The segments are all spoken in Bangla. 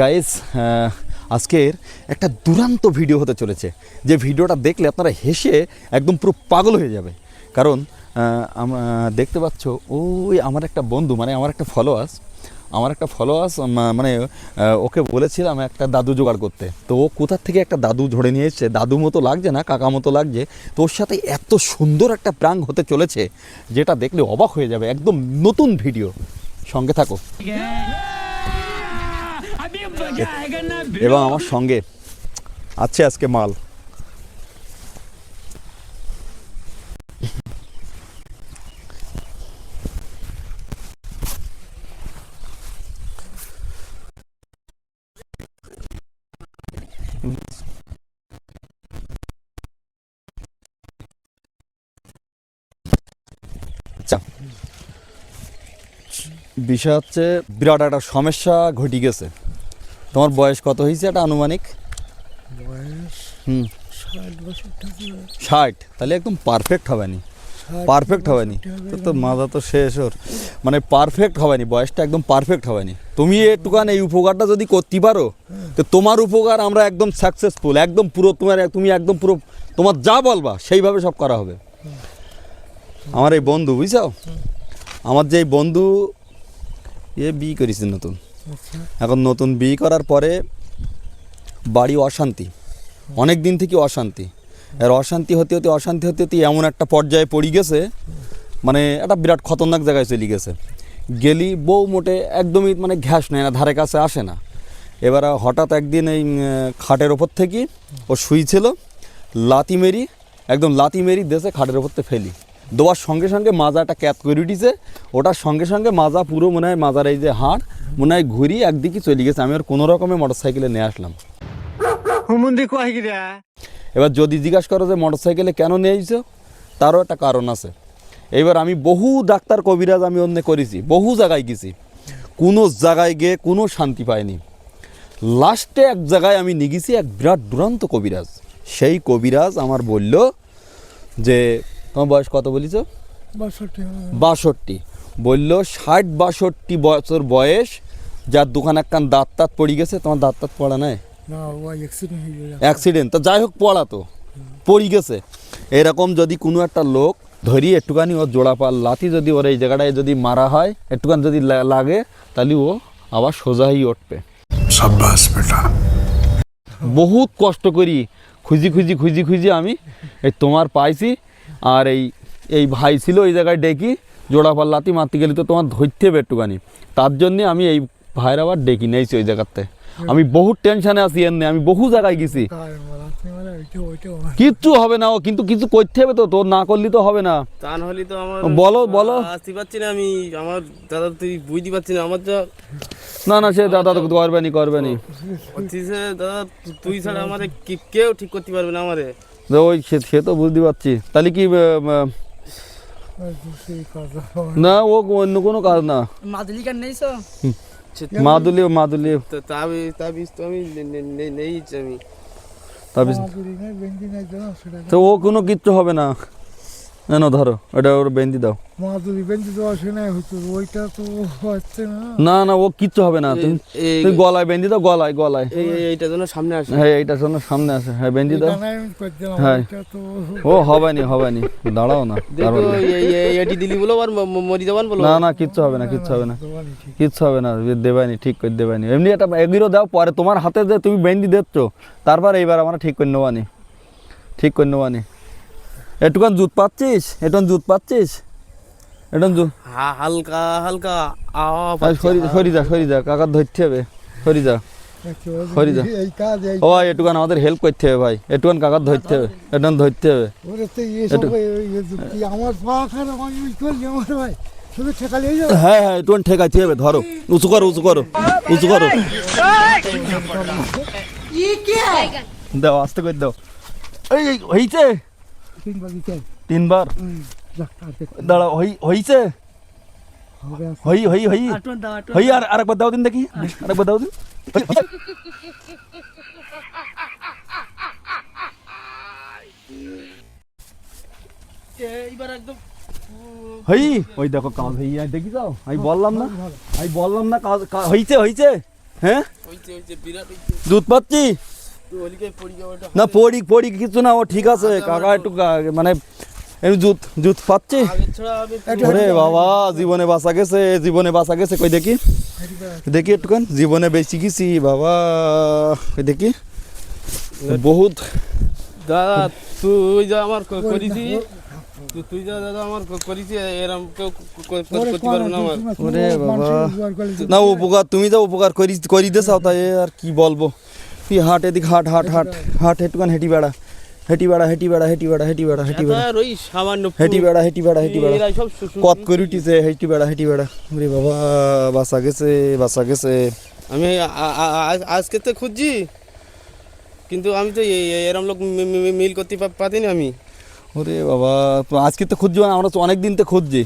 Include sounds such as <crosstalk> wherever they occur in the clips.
গাইস আজকের একটা দুরান্ত ভিডিও হতে চলেছে। যে ভিডিওটা দেখলে আপনারা হেসে একদম পুরো পাগল হয়ে যাবে। কারণ দেখতে পাচ্ছ, ওই আমার একটা বন্ধু মানে আমার একটা ফলোয়ার্স আমার একটা ফলোয়ার্স মানে ওকে বলেছিলাম একটা দাদু জোগাড় করতে। তো ও কোথার থেকে একটা দাদু ধরে নিয়ে এসছে? দাদু মতো লাগছে না, কাকা মতো লাগছে? তো ওর সাথে এত সুন্দর একটা প্রাং হতে চলেছে, যেটা দেখলে অবাক হয়ে যাবে। একদম নতুন ভিডিও সঙ্গে থাকো। এবং আমার সঙ্গে আছে আজকে মাল। আচ্ছা। বিষয় হচ্ছে বিরাট একটা সমস্যা ঘটে গেছে। তোমার বয়স কত হয়েছে এটা আনুমানিক? বয়স হুম। ষাট তাহলে একদম পারফেক্ট হবে নি পারফেক্ট হবে নি তো মাথা তো শেষ ওর। মানে পারফেক্ট হবে নি বয়সটা একদম পারফেক্ট হবে নি তুমি একটুখান এই উপকারটা যদি করতে পারো তো তোমার উপকার আমরা একদম সাকসেসফুল একদম পুরো তোমার তুমি একদম পুরো তোমার যা বলবা সেইভাবে সব করা হবে। আমার এই বন্ধু বুঝছ? আমার যে এই বন্ধু এ বি করেছে নতুন। এখন নতুন বিয়ে করার পরে বাড়ি অশান্তি, অনেক দিন থেকে অশান্তি। আর অশান্তি হতে হতে, অশান্তি হতে হতে এমন একটা পর্যায়ে পড়ে গেছে মানে একটা বিরাট খতরনাক জায়গায় চলে গেছে। গেলি বউ মোটে একদমই মানে ঘ্যাস নেয় না, ধারে কাছে আসে না। এবার হঠাৎ একদিন এই খাটের ওপর থেকে ও শুই শুইছিল লাতি মেরি, একদম লাতি মেরি দেশে খাটের ওপর থেকে ফেলি। দেওয়ার সঙ্গে সঙ্গে মাজাটা ক্যাপ করে উঠিছে ওটার সঙ্গে সঙ্গে মাজা পুরো মনে হয় মাজার এই যে হাড় মনে হয় ঘুরি একদিকে চলে গেছে। আমি আর কোনো রকমে মোটর সাইকেলে নিয়ে আসলাম। এবার যদি জিজ্ঞাসা করো যে মোটর সাইকেলে কেন নিয়ে এসেছ তারও একটা কারণ আছে। এবার আমি বহু ডাক্তার কবিরাজ আমি অন্য করেছি বহু জায়গায় গেছি। কোনো জায়গায় গিয়ে কোনো শান্তি পায়নি লাস্টে এক জায়গায় আমি নিয়ে গেছি এক বিরাট দুরন্ত কবিরাজ। সেই কবিরাজ আমার বলল যে তোমার বয়স কত বলিছ? বাষট্টি হবে বাষট্টি। বলল ষাট বাষট্টি বছর বয়স যার দোকান একখান দাঁত তাঁত পড়ে গেছে তোমার দাঁত তাঁত পড়া নাই? অ্যাক্সিডেন্ট হয়ে তো যাই হোক পড়া তো। পড়ি গেছে। এরকম যদি কোনো একটা লোক ধরি একটুখানি ওর জোড়া পাল লাথি যদি ওর এই জায়গাটায় যদি মারা হয় একটুখানি যদি লাগে তাহলে ও আবার সোজা হয়ে উঠবে। সাব্বাস বেটা। বহুত কষ্ট করি। খুঁজি খুঁজি খুঁজি খুঁজি আমি এই তোমার পাইছি। আর এই এই ভাই ছিল ওই জায়গায় ডেকি জোড়া পাল লাতি মারতে গেলে তো তোমার ধরতে হবে একটুখানি। তার জন্যে আমি এই ভাইয়ের আবার ডেকি নিয়েছি ওই জায়গাতে। আমি বহু টেনশনে আছি এমনি আমি বহু জায়গায় গেছি। কিচ্ছু হবে না ও কিন্তু কিছু করতে হবে তো তোর না করলে তো হবে না। তা হলে তো আমার বলো, বলো। আসতে পারছি না আমি আমার দাদা তুই বুঝতে পারছি না আমার যা না না সে দাদা তো করবেনি করবেনি। হচ্ছিস দাদা তুই ছাড়া আমারে কেউ ঠিক করতে পারবে না আমারে। ওই সে তো বুঝতে পারছি। তাহলে কি না। ও অন্য কোনো কাজ না। মাদুলি কান নেই মাদুলি মাদুলি তা- তাবিজ তাবিজ তো আমি আমি। তাবিজ নাই সেটা তো ও কোনো কিচ্ছু হবে না। না না ধরো ওটা ওর বেঁধে দাও। মাদুরি বেঞ্জি দেওয়া সে নাই হয়তো ওইটা তো হচ্ছে না। না না ও কিচ্ছু হবে না তুমি তুমি গলায় বেঁধে দাও গলায় গলায়। এই এই- এইটা যেন সামনে আসে। হ্যাঁ এইটার জন্য সামনে আসে হ্যাঁ বেঁধে দাও। এটা হ্যাঁ। ও হবেনি হবেনি দাঁড়াও না দেখো দাঁড়াও। না। এই- এই- এটি দিলি বলো আর ম- ম- মরি যাবান বলো। না না কিচ্ছু হবে না কিচ্ছু হবে না কিচ্ছু হবে না দেবানি ঠিক করে দেবানি এমনি একটা এগুলো দাও পরে তোমার হাতে যে তুমি বেন্দি দিচ্ছ তারপর এইবার আমরা ঠিক করে নেবানি ঠিক করে নেবানি একটুখান জুত পাচ্ছিস? একটুখান জুত পাচ্ছিস? একটুখান জুত হা- হালকা হালকা। সরি সরি যা সরি যা কাকার ধরতে হবে। সরি যা হরি যা। এই কাজ এই ও ভাই একটুখান আমাদের হেল্প করতে হবে ভাই। একটুখান কাকার ধরতে হবে একটুখান ধরতে হবে। ওরে তো সব এই- এই যে আমার পা খারাপ আমি ওই করলি আমার ভাই। শুধু ঠেকালে এই যাবে। হ্যাঁ হ্যাঁ একটুখান ঠেকাইতে হবে ধরো। উঁচু করো উঁচু করো উঁচু করো। দাও আস্তে করে দাও। এই এই, তিনবার দাঁড়াও হই হইছে? হই হই হই। হই আর আরেকবার দাও দিন দেখি। আরেকবার দাও দিন। এইবার একদম হই ওই দেখো কাজ হই দেখি যাও। আমি বললাম না। আমি বললাম না কাজ হইছে হইছে। হ্যাঁ? দুধ পাচ্ছি? না পড়ি পড়ি কিছু না ও ঠিক আছে কাকা একটু মানে এমনি জুত জুত পাচ্ছি। ওরে বাবা জীবনে বাঁচা গেছে জীবনে বাঁচা গেছে কই দেখি? দেখি একটুখান জীবনে বেশি গেছি বাবা কই দেখি? বহুত। দাদা তুই যা আমার করিছি তুই- তুই যা দাদা আমার ক- এরম কেউ ক- ক- ক- করতে পারবে না আমার। ওরে বাবা। না উপকার তুমি যা উপকার করি করি দে চাও তাই আর কি বলব? তুই হাট এদিক হাট হাট হাট হাট একটুখান হেঁটি বেড়া হেঁটি বেড়া হেঁটি বেড়া হেঁটি বেড়া হেঁটি বেড়া হেঁটি বেড়া। ওই সামান্য হেঁটি বেড়া হেঁটি বেড়া হেঁটি বেড়া। কত করে উঠিছে হেঁটি বেড়া হেঁটি বেড়া। ওরে বাবা বাসা গেছে বাসা গেছে। আমি আজকে তো খুঁজছি কিন্তু আমি তো এরম লোক মিল করতে পারিনি আমি। ওরে বাবা আজকে তো খুঁজছি না আমরা তো অনেক দিন তো খুঁজছি।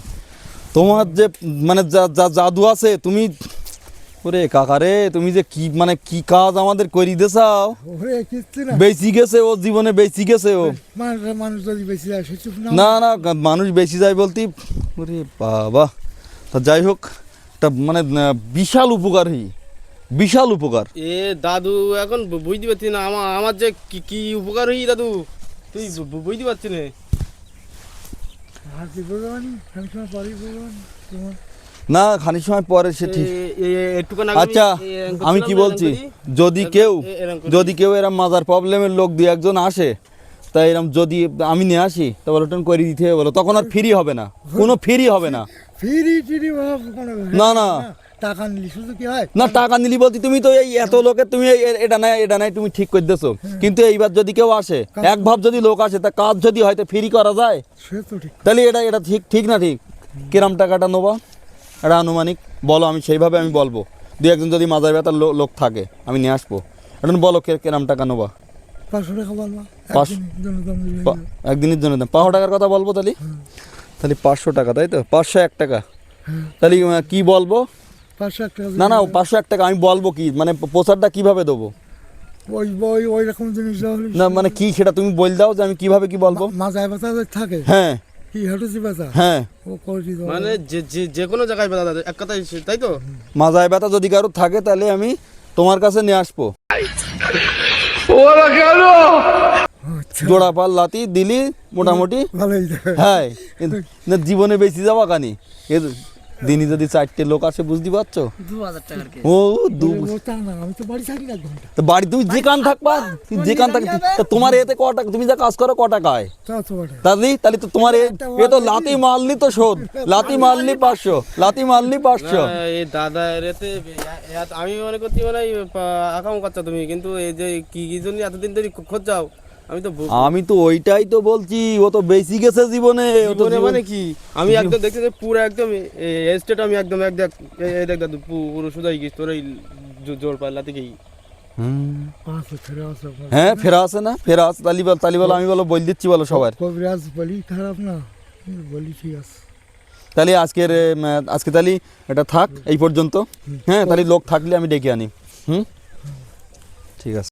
তোমার যে মানে যা যা জাদু আছে তুমি ওরে কাকারে তুমি যে কি মানে কি কাজ আমাদের করি দেছাও ওরে কিচ্ছু না। গেছে ও জীবনে বেশি গেছে ও। মানুষ মানুষ যদি বেশি যায় সে না না মানুষ বেশি যায় বলতে ওরে বাবা। তা যাই হোক একটা মানে বিশাল উপকার হই বিশাল উপকার। এ দাদু এখন বু- বুঝতে পারছি না আমার আমার যে কি কি উপকার হই দাদু? তুই বুঝতে পারছি না। আর কি বলবানি আমি সময় পরেই বলবানি তোমার না খানিক সময় পরে সে ঠিক। আচ্ছা আমি কি বলছি? যদি কেউ। যদি কেউ এরম মাজার প্রবলেমের লোক দুই একজন আসে তাই এরম যদি আমি নিয়ে আসি তা বলো টোন করে দিতে হবে বলো তখন আর ফ্রি হবে না। কোনো ফ্রি হবে না। না, না। টাকা নিলি শুধু কি হয়? না টাকা নিলি বলতে তুমি তো এই এত লোকের তুমি এটা নাই এটা নাই তুমি ঠিক করে দেছো কিন্তু এইবার যদি কেউ আসে এক ভাব যদি লোক আসে তা কাজ যদি হয়তো ফ্রি করা যায়। সে তো ঠিক। তাহলে এটা এটা ঠিক ঠিক না ঠিক? কিরাম টাকাটা নেব? এটা আনুমানিক বলো আমি সেইভাবে আমি বলব। দু একজন যদি মাজার ব্যথার লোক থাকে আমি নিয়ে আসব। এখন বলো কে- কিরাম টাকা নেবা পাঁচশো টাকা বলবা। একদিনের জন্য দাম পাঁচশো টাকার কথা বলব তাহলে? তাহলে পাঁচশো টাকা তাই তো? পাঁচশো এক টাকা। তাহলে কি বলব? পাঁচশো এক টাকা না না পাঁচশো এক টাকা আমি বলব কি? মানে প্রচারটা কীভাবে দেবো? ওই ওই ওই রকম জিনিস না মানে কি সেটা তুমি বল দাও যে আমি কীভাবে কি বলব? মাজায় ব্যথা থাকে? হ্যাঁ। হ্যাঁ। মানে যে যে যে কোনো জায়গায় দাদা এক কথাই তাই তো? মাজায় ব্যথা যদি কারও থাকে তাহলে আমি তোমার কাছে নিয়ে আসব। আচ্ছা। জোড়া পাল লাতি দিলি মোটামুটি। ভালোই। হ্যাঁ কিন্তু <laughs> না জীবনে বেশি যাওয়া কানি। দিনই যদি চারটে লোক আসে বুঝতে পারছ? ও দু তা না আমি তো বাড়ি থাকি না এক ঘণ্টা। তো বাড়ি তুমি যেখান থাকবা তুমি যেখান থাক তোমার এতে ক টাকা তুমি যা কাজ করো ক টাকায় তাহলে তাহলে তো তোমার এ তো লাতি মারলি তো শোধ। <laughs> লাতি মারলি পাঁচশো। লাতি মারলি পাঁচশো। দাদা এতে আমি মনে করছি মানে আকাম করছ তুমি কিন্তু এই যে কি কি জন্য এতদিন ধরে খোঁজ যাও আমি তো আমি তো ওইটাই তো বলছি ও তো বেশি গেছে জীবনে ও তো মানে কি? আমি একদম দেখতে যে পুরো একদম স্টেট আমি একদম এক দেখ দেখ দাদু পুরো সুদাই গেছি তোর এই জোর পাল্লা থেকেই। হুম। পাঁচশো ছেড়ে আসো হ্যাঁ ফেরা আছে না ফেরা আছে তালি বল তালি বলো আমি বলো বল দিচ্ছি বলো সবার। কবিরাজ বলি খারাপ না। বলি ঠিক আছে। তাহলে আজকের আজকে তাহলে এটা থাক এই পর্যন্ত। হ্যাঁ তাহলে লোক থাকলে আমি ডেকে আনি। হুম। ঠিক আছে।